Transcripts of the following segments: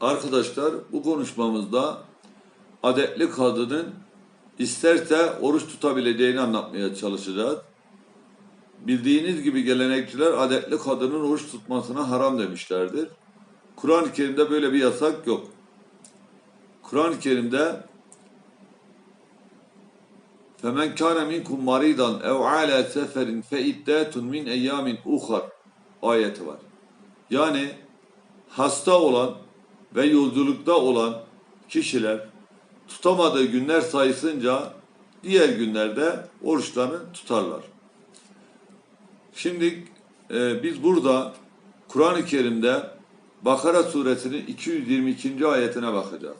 Arkadaşlar bu konuşmamızda adetli kadının isterse oruç tutabileceğini anlatmaya çalışacağız. Bildiğiniz gibi gelenekçiler adetli kadının oruç tutmasına haram demişlerdir. Kur'an-ı Kerim'de böyle bir yasak yok. Kur'an-ı Kerim'de فَمَنْ كَانَ مِنْكُمْ مَرِيضًا اَوْ عَلَى سَفَرٍ فَاِدَّاتٌ مِنْ اَيَّامٍ اُخَرٍ ayeti var. Yani hasta olan ve yolculukta olan kişiler tutamadığı günler sayısınca diğer günlerde oruçlarını tutarlar. Şimdi e, biz burada Kur'an-ı Kerim'de Bakara suresinin 222. ayetine bakacağız.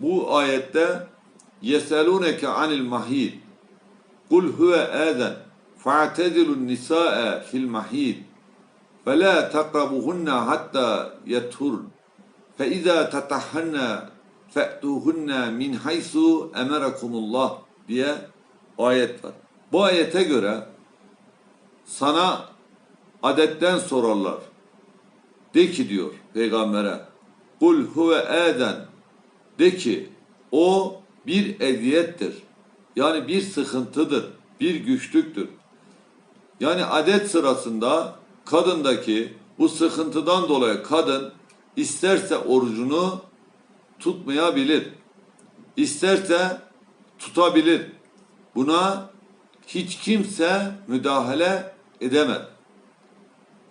Bu ayette yeseluneke anil mahid kul huve azen fa'tezilun nisa'a fil mahid فلا تقربوهن حتى يطهرن فإذا تطهرن فأتوهن min haysu emerakumullah diye ayet var. Bu ayete göre sana adetten sorarlar. De ki diyor peygambere kul huve eden de ki o bir eziyettir. Yani bir sıkıntıdır, bir güçlüktür. Yani adet sırasında kadındaki bu sıkıntıdan dolayı kadın isterse orucunu tutmayabilir. İsterse tutabilir. Buna hiç kimse müdahale edemez.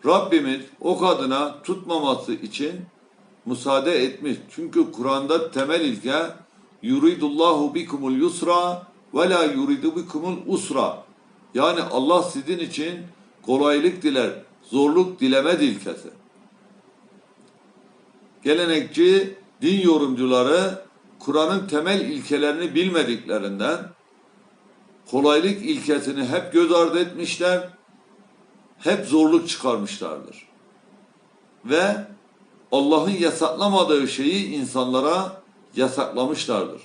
Rabbimiz o kadına tutmaması için müsaade etmiş. Çünkü Kur'an'da temel ilke yuridullahu bikumul yusra ve la yuridu bikumul usra. Yani Allah sizin için kolaylık diler, zorluk dilemez ilkesi. Gelenekçi din yorumcuları Kur'an'ın temel ilkelerini bilmediklerinden kolaylık ilkesini hep göz ardı etmişler, hep zorluk çıkarmışlardır. Ve Allah'ın yasaklamadığı şeyi insanlara yasaklamışlardır.